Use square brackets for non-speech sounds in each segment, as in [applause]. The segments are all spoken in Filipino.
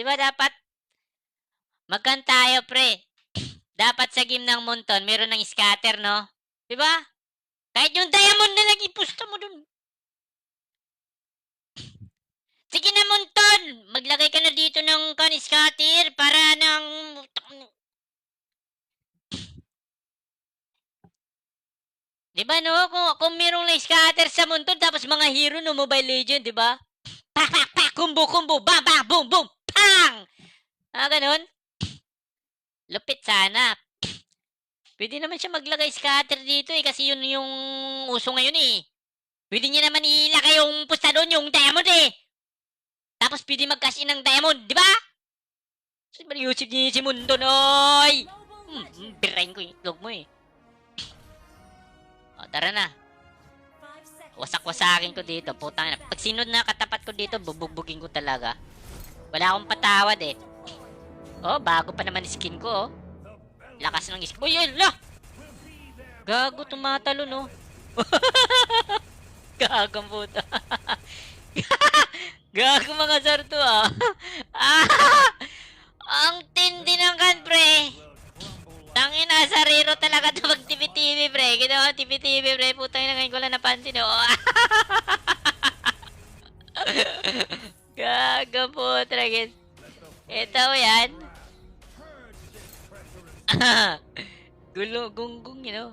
Di ba dapat magkan tayo, pre? Dapat sa game ng Monton, meron ng scatter, no? Di ba? Kahit yung diamond na lang ipusta mo dun. Sige na, Monton! Maglagay ka na dito ng kan scatter para ng... Di ba, no? Kung, kung merong na scatter sa Monton, tapos mga hero no Mobile Legend, di ba? [laughs] Pak, pak, pak, kumbo, kumbo, bam, bam, boom, boom, pang! Ah, ganun? Lupit sana. Pwede naman siya maglagay scatter dito eh, kasi yun yung uso ngayon eh. Pwede niya naman ilagay yung pusta doon, yung diamond eh. Tapos pwede mag-cash in ng diamond, di ba? Saan ba Yusuf niya si Mundo, noy? Hmm, hmm, birain ko yung itlog mo eh. O, tara na. Wasak-wasakin ko dito, putang ina. Pag sinod na katapat ko dito, bubugbugin ko talaga. Wala akong patawad eh. Oh, bago pa naman skin ko, oh. Lakas ng skin. Uy, yun, la! Gago, tumatalo, no? [laughs] Gagang puta. [laughs] Gago mga sarto, ah. ah! [laughs] Ang tindi ng kan, pre. Tangina, sariro talaga to mag TV-TV, pre. Ginawa TV-TV, pre. Putang ina, ngayon ko lang napansin, oh. Guys. Ito yan. [laughs] Gulo, gunggong, you know.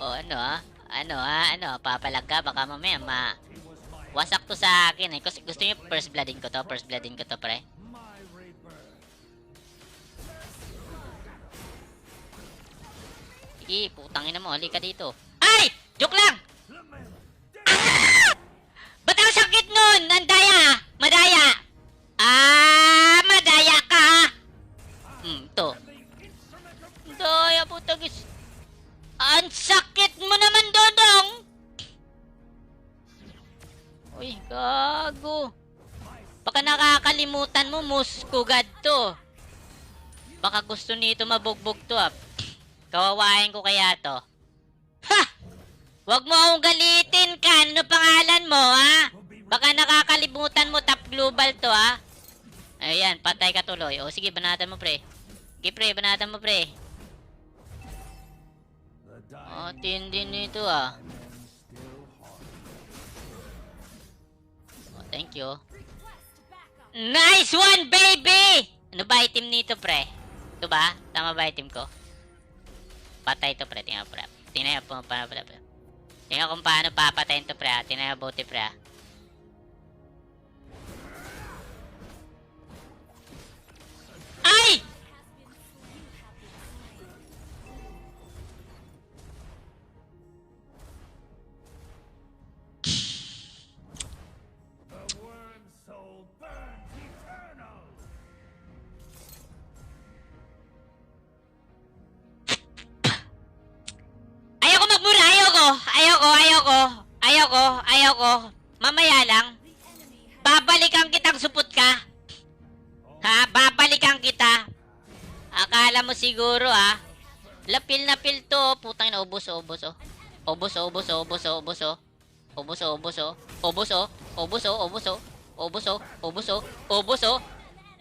O, ano ah? Ano ah? Ano? Papalag ka? Baka mamaya ma... Wasak to sa akin eh. Kasi gusto niyo first bloodin ko to? First bloodin ko to, pre. Sige, putangin na mo. Halika dito. Ay! Joke lang! Ah! Ba't ang sakit nun? Nandaya! Global to, ha? Ayan, patay ka tuloy. O, sige, banatan mo, pre. Sige, pre, banatan mo, pre. Oh, tindi nito, ah. Oh, thank you. Nice one, baby! Ano ba item nito, pre? Ito ba? Tama ba item ko? Patay to, pre. Tingnan, pre. Tingnan po, paano, pre. pre. Tingnan kung paano papatayin to, pre. ah. Tingnan buti, pre. Ay! Ayoko magmura, ayoko. Ayoko, ayoko. Ayoko, ayoko. Mamaya lang. Babalikan kitang supot ka. Ha? Kita akala mo siguro ah. Lapil na pil to. Oh. Putang ina, obos, obos, oh. Ubos Obos, obos, obos, obos, oh. Obos, obos, oh. Obos, oh. Obos, oh, obos, oh. Obos, oh. Obos, oh. Obos, oh. Obos, oh.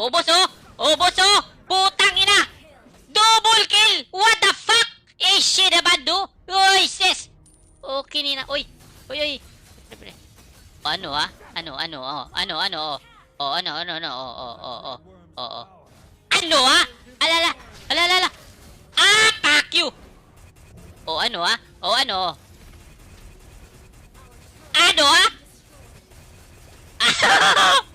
Obos, oh. Oh, oh. ubos oh, Putang ina. Double kill. What the fuck? Eh, shit about do. Uy, sis. Okay nina. Uy. Uy, uy. Ano ah? Ano, ano, oh. Ano, ano, oh. Oh, ano, ano, ano, oh, oh, oh, oh. Oh, oh. Ano ah? Alala! Alala! Ah, fuck you! Oh, ano, ah? Oh, ano? Ano, ah? [laughs]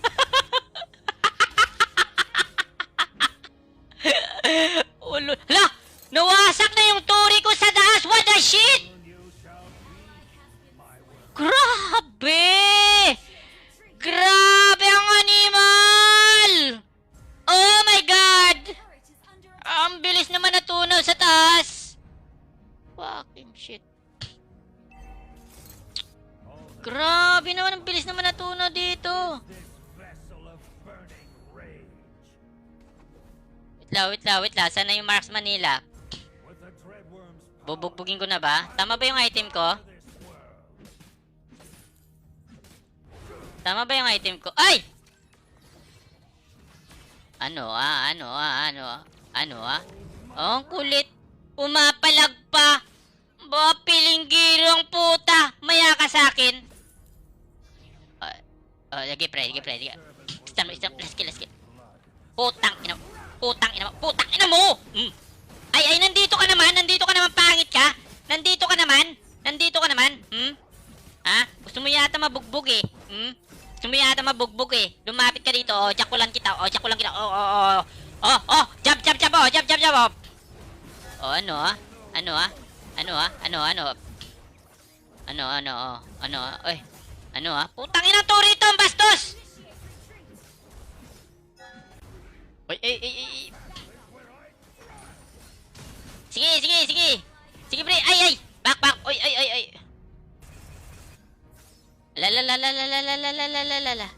Ulo. Hala! Nawasak na yung turi ko sa taas! What the shit? Lang, wait lang, wait lang. Sana yung Marks Manila? Bubugbugin ko na ba? Tama ba yung item ko? Tama ba yung item ko? Ay! Ano ah, ano ah, ano ah, ano ah. Oh, ang kulit. Pumapalag pa. Ba, pilinggiro ang puta. Maya ka sa akin. Ah, oh, lagi pre, lagi pre, lagi. Stand stand let's kill, let's kill. Putang ina. Putang ina mo. Putang ina mo! Mm. Ay, ay, nandito ka naman. Nandito ka naman, pangit ka. Nandito ka naman. Nandito ka naman. Hmm? Ha? Gusto mo yata mabugbog eh. Hmm? Gusto mo yata mabugbog eh. Lumapit ka dito. Oh, jack lang kita. Oh, jack lang kita. Oh, oh, oh. Oh, oh, jump, jump, jump. Oh, jump, jump, jump. Oh, oh ano ah? Ano ah? Ano ah? Ano, ano? Ano, ano, oh. Ano, ah? Oy. Ano ah? Putang ina to rito, bastos! Ay, ay, ay, ay. Sige, sige, sige. Sige, pre. Ay, ay. Back, back. Oy, ay, ay, ay. La la la la la la la la la la la la.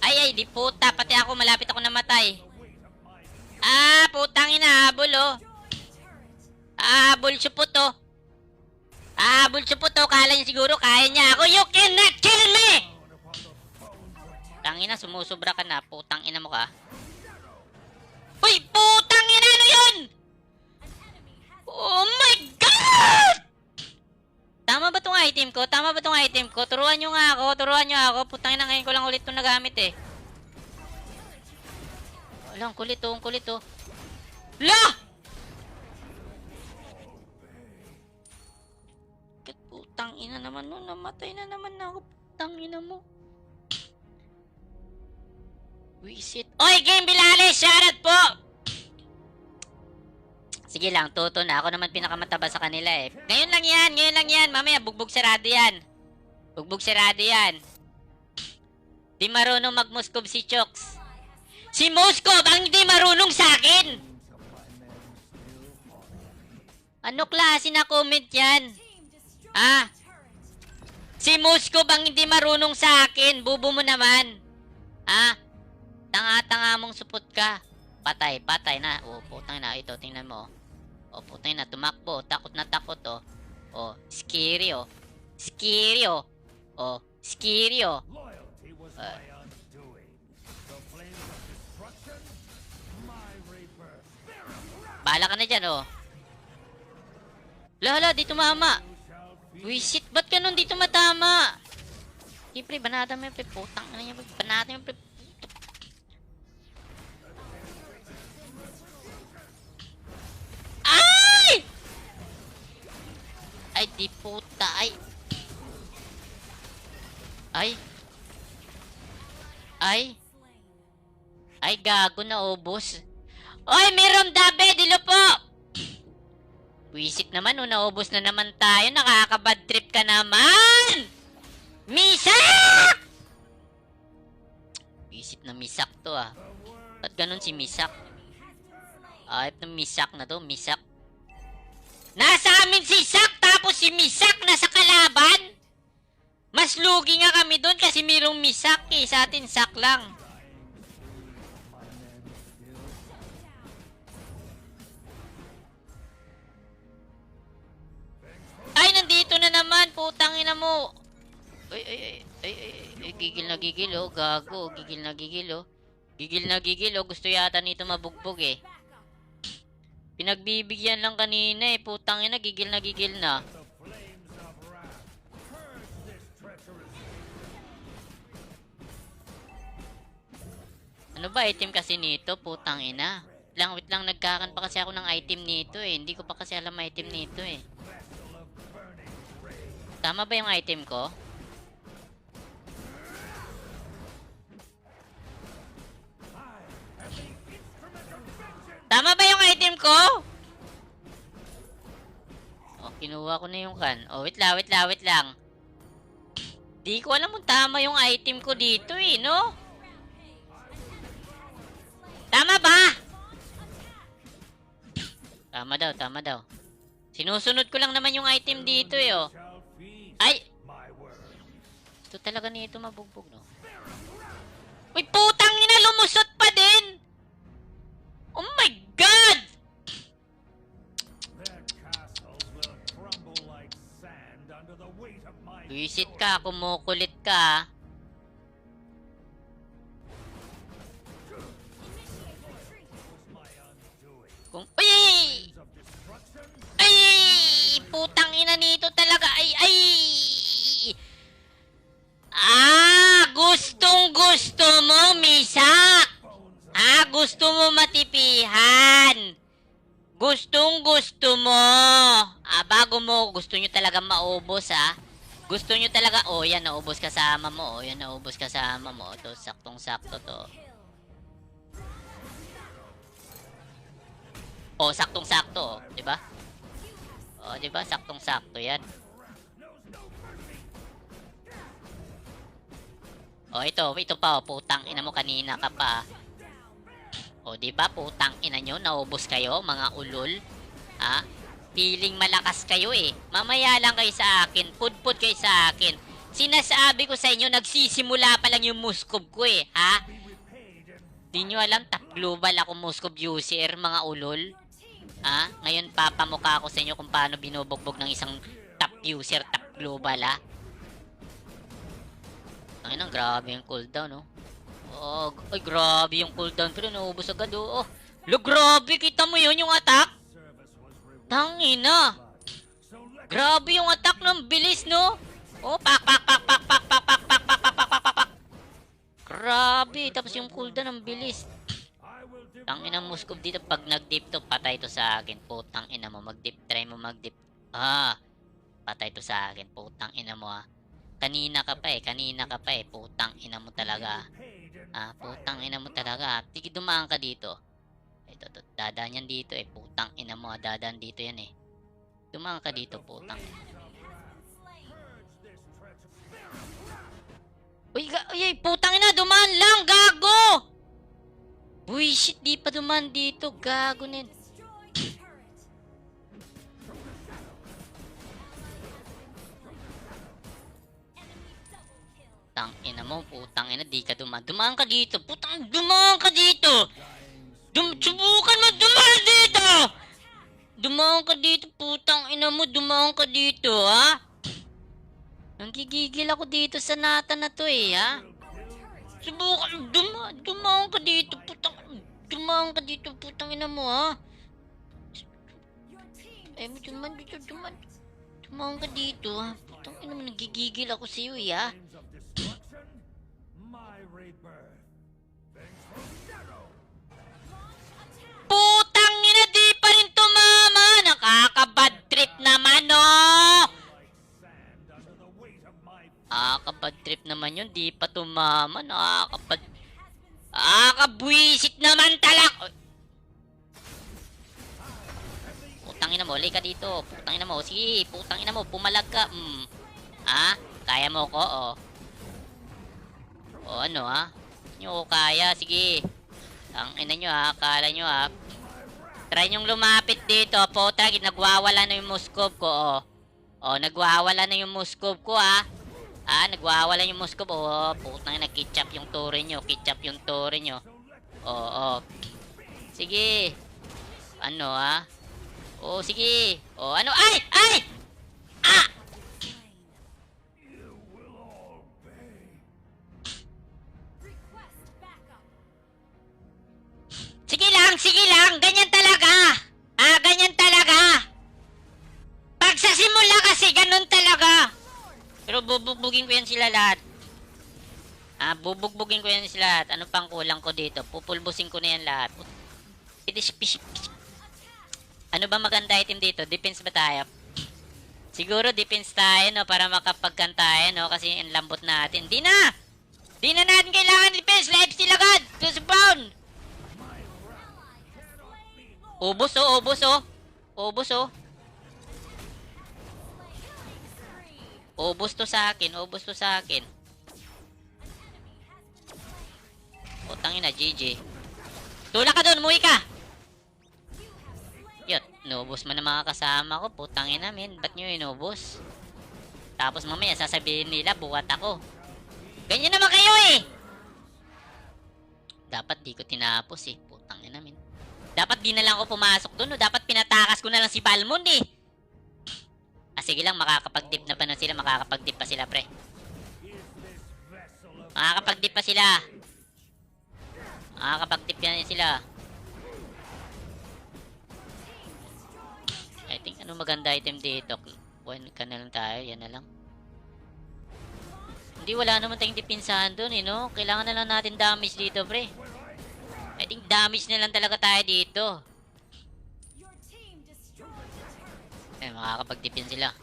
Ay, ay, di puta. Pati ako, malapit ako namatay. Ah, putang ina, habol, oh. Ah, habol supot, oh. Ah, habol supot, oh. Kala niya siguro, kaya niya ako. You cannot kill me! Tangina, sumusubra ka na. Putang ina mo ka. Uy, putang ina, ano yun? Oh my God! Tama ba tong item ko? Tama ba tong item ko? Turuan nyo nga ako, turuan nyo ako. Putang ina, ngayon ko lang ulit itong nagamit eh. Wala, ang kulit oh, ang kulit oh. La! Putang ina naman no, namatay na naman ako. Putang ina mo. Wisit. Oy, Game Bilales! Shoutout po! Sige lang, tuto na. Ako naman pinakamataba sa kanila eh. Ngayon lang yan, ngayon lang yan. Mamaya, bugbog sarado yan. Bugbog sarado yan. Di marunong mag-Moskov si Chokes. Si Moskov ang hindi marunong sa akin! Ano klase na comment yan? Ah? Si Moskov ang hindi marunong sa akin. Bubo mo naman. Ah? Tanga-tanga mong supot ka. Patay, patay na. O, putang na. Ito, tingnan mo. O, putang na. Tumakbo. Takot na takot, oh. O, scary, oh. Scary, oh. O, scary, oh. Loyalty was Uh. Bahala ka na dyan, oh. Lala, di tumama. Be Wisit, ba't ganun dito matama? Siyempre, banata mo yung pre. Putang na niya. Banata mo yung pre. Di puta. Ay. Ay. Ay. Ay, gago na ubos. Oy, meron dabe, dilo po! Wisit naman, oh, naubos na naman tayo. Nakakabad trip ka naman! Misak! Wisit na misak to ah. Ba't ganun si misak? Ayop ng misak na to, misak. Nasa amin si Sak, tapos si Misak nasa kalaban? Mas lugi nga kami doon kasi mayroong Misak eh. Sa atin, Sak lang. Ay, nandito na naman. Putang ina mo. Ay, ay, ay, ay, ay, ay, gigil na gigil, oh. Gago, gigil na gigil, oh. Gigil na gigil, oh. Gusto yata nito mabugbog, eh. Pinagbibigyan lang kanina, eh. Putang ina, gigil na gigil na. Ano ba item kasi nito? Putang ina. Lang, wait lang, nagkakan pa kasi ako ng item nito, eh. Hindi ko pa kasi alam item nito, eh. Tama ba yung item ko? Tama ba yung item ko? Oh, kinuha ko na yung kan. Oh, wait lang, wait lang, wait lang. Di ko alam kung tama yung item ko dito eh, no? Tama ba? Tama daw, tama daw. Sinusunod ko lang naman yung item dito eh, oh. Ay! Ito talaga nito mabugbog, no? Uy, putang ina, lumusot pa din! Oh my Visit ka, kumukulit ka. Kung... Ay! Ay! Putang ina nito talaga! Ay! Ay! Ah! Gustong gusto mo, Misak! Ah! Gusto mo matipihan! Gustong gusto mo! Ah, bago mo, gusto nyo talaga maubos, ah. Gusto nyo talaga, oh, yan, naubos kasama mo. Oh, yan, naubos kasama mo. To, saktong-sakto to. Oh, saktong-sakto, oh. Di ba? Oh, di ba? Saktong-sakto yan. Oh, ito, ito pa, oh. Putang ina mo kanina ka pa. O, di ba putang ina nyo, naubos kayo, mga ulol? Ha? Feeling malakas kayo eh. Mamaya lang kayo sa akin, pudpud kayo sa akin. Sinasabi ko sa inyo, nagsisimula pa lang yung Muscov ko eh, ha? Di nyo alam, global ako Muscov user, mga ulol. Ha? Ngayon, papamukha ko sa inyo kung paano binubugbog ng isang top user, top global, ha? Ayun ang grabe yung cooldown, no? Oh, ay grabe yung cooldown pero naubos agad oh. oh. Lo, grabe kita mo yun yung attack. Tangina. Grabe yung attack ng bilis no. Oh, pak pak pak pak pak pak pak pak pak pak pak pak pak. Grabe, tapos yung cooldown ng bilis. Tangina Muscov dito pag nag-dip to, patay to sa akin. Putang ina mo, mag-dip, try mo mag-dip. Ah, patay to sa akin. Putang ina mo ah. Kanina ka pa eh, kanina ka pa eh. Putang ina mo talaga. Ah, putang ina mo talaga. Sige, dumaan ka dito. Ito, to, dadaan yan dito eh. Putang ina mo, ah. dadaan dito yan eh. Dumaan ka dito, putang. Uy, ga- uy, putang ina, dumaan lang, gago! Uy, shit, di pa dumaan dito, gago nin. Tang ina mo, putang ina, di ka dumaan. Dumaan ka dito, putang, dumaan ka dito! Dum subukan mo dumaan dito! Dumaan ka dito, putang ina mo, dumaan ka dito, ha? Nanggigigil ako dito sa nata na to eh, ha? Subukan, duma, dumaan ka dito, putang, dumaan ka dito, putang ina mo, ha? Eh, dumaan dito, dumaan, dumaan ka dito, ha? Putang ina mo, nanggigigil ako sa'yo, eh, ha? Nakakabad trip naman yun, di pa tumama. Nakakabad... Nakakabwisit naman talak! Putang ina mo, lay ka dito. Putang ina mo, sige, putang ina mo, pumalag ka. Mm. Ah, kaya mo ko, oh. O ano, ha? Hindi nyo kaya, sige. Ang ina nyo, ha? Akala nyo, ha? Try nyong lumapit dito, puta, nagwawala na yung Moskov ko, oh. Oh, nagwawala na yung Moskov ko, ha? Ah, nagwawala yung Moskov, oh. Putang ina, ketchup yung tore nyo, ketchup yung tore nyo. Oh, oh. Sige. Ano, ha? Oh, sige. Oh, ano? Ay! Ay! Ah! Sige lang, sige lang. Ganyan talaga. Ah, ganyan talaga. Bubugbugin ko yan sila lahat. Ah, bubugbugin ko yan sila lahat. Ano pang kulang ko dito? Pupulbusin ko na yan lahat. Ano ba maganda item dito? Defense ba tayo? Siguro defense tayo, no? Para makapagkan tayo, no? Kasi ang lambot natin. Di na! Di na natin kailangan defense. Lifesteal agad! To pound! Ubos oh, ubos oh. Ubos oh. Ubos to sa akin, ubos to sa akin. Putang ina, GG. Tula ka doon, muwi ka! Yun, inubos mo na mga kasama ko. Putang ina, men. Ba't nyo inubos? Tapos mamaya sasabihin nila, buwat ako. Ganyan naman kayo eh! Dapat di ko tinapos eh. Putang ina, men. Dapat di na lang ako pumasok doon, no? Dapat pinatakas ko na lang si Balmond, eh. Ah, sige lang, makakapag-dip na pa na sila. Makakapag-dip pa sila, pre. Makakapag-dip pa sila. Makakapag-dip na sila. think ano maganda item dito. One ka na lang tayo, yan na lang. Hindi, wala naman tayong dipinsahan doon eh, no? Kailangan na lang natin damage dito, pre. I think damage na lang talaga tayo dito. Eh, makakapagdipin sila.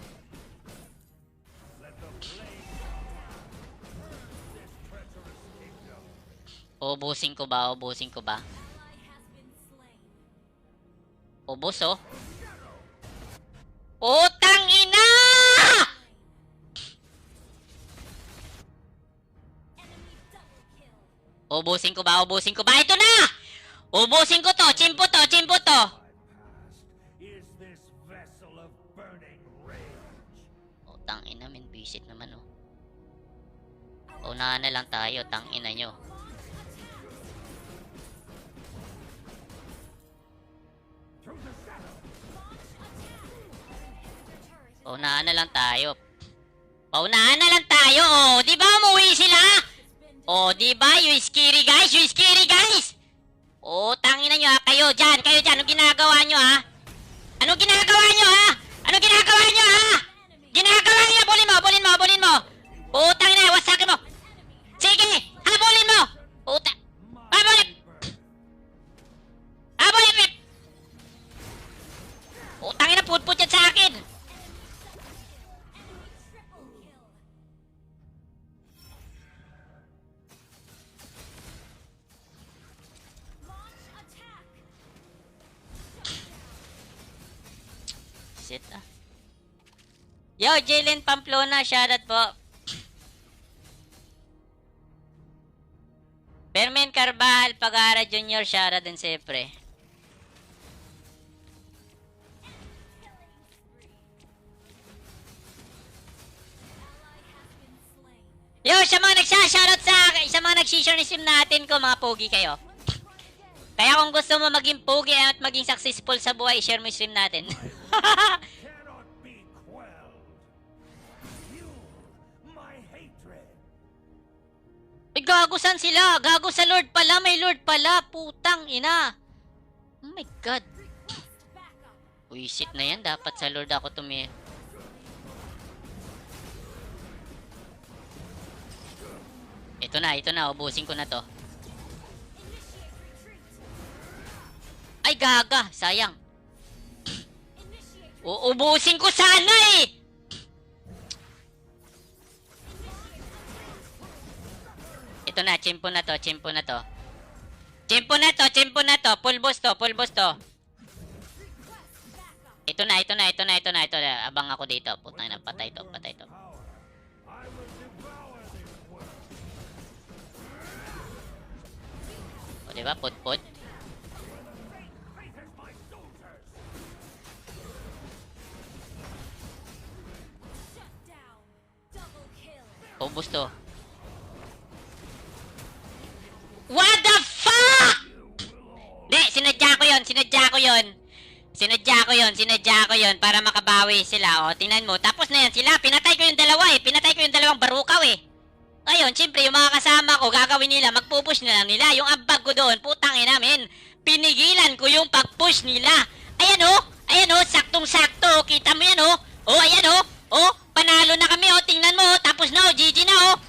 Ubusin ko ba? Ubusin ko ba? Ubus, oh. Utang ina! Ubusin ko ba? Ubusin ko ba? Ito na! Ubusin ko to! Chimpo Visit naman, oh. Unahan na lang tayo. Tang ina nyo. Paunahan na lang tayo. Paunahan na lang tayo, oh. Di ba umuwi sila? Oh, di ba? You scary guys, you scary guys. Oh, tangina nyo ha. Kayo dyan, kayo dyan. Anong ginagawa nyo ha? Anong ginagawa nyo ha? Anong ginagawa nyo ha? Ginagawa nyo, bulin Yo, Jalen Pamplona, shoutout po. Permen Carbal, Pagara Junior, shoutout din siyempre. Yo, sa mga nagsha-shoutout sa akin, sa mga nagsishare ni sim natin ko, mga pogi kayo. Kaya kung gusto mo maging pogi at maging successful sa buhay, share mo yung stream natin. [laughs] Ay, gago saan sila? Gago sa Lord pala, may Lord pala. Putang ina. Oh my God. Backup. Wisit na yan. Dapat sa Lord ako tumi... Ito na, ito na. Ubusin ko na to. Ay, gaga. Sayang. [clears throat] Uubusin ko sana eh! Na, chimpo na to, chimpo na to. Chimpo na to, chimpo na to. Full boss to, full boss to. Ito na, ito na, ito na, ito na, ito na. Abang ako dito. Putang na, patay to, patay to. O, diba? Put, put. Faith Sinadya ko yon, sinadya ko yon para makabawi sila. O, tingnan mo. Tapos na yan sila. Pinatay ko yung dalawa eh. Pinatay ko yung dalawang barukaw eh. Ngayon, siyempre, yung mga kasama ko, gagawin nila, magpupush na lang nila. Yung ambag ko doon, putang ina, men. Pinigilan ko yung pag-push nila. Ayan o, ayan o, saktong-sakto. Kita mo yan o. O, ayan o. O, panalo na kami o. Tingnan mo o. Tapos na o, GG na o. Ayan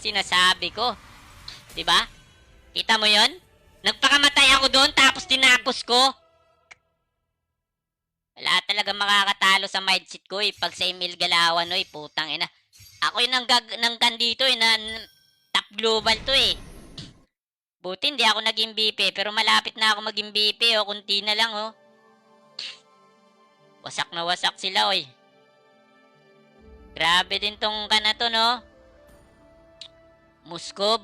sinasabi ko. Di ba? Kita mo yon? Nagpakamatay ako doon tapos tinapos ko. Wala talaga makakatalo sa mindset ko eh. Pag sa Emil Galawan, oy, putang ina. Ako yung nanggag, nanggan dito eh, na top global to eh. Buti hindi ako naging BP, pero malapit na ako maging BP, o, kunti na lang, oh. Wasak na wasak sila, oy. Grabe din tong kana to, no? Muskob.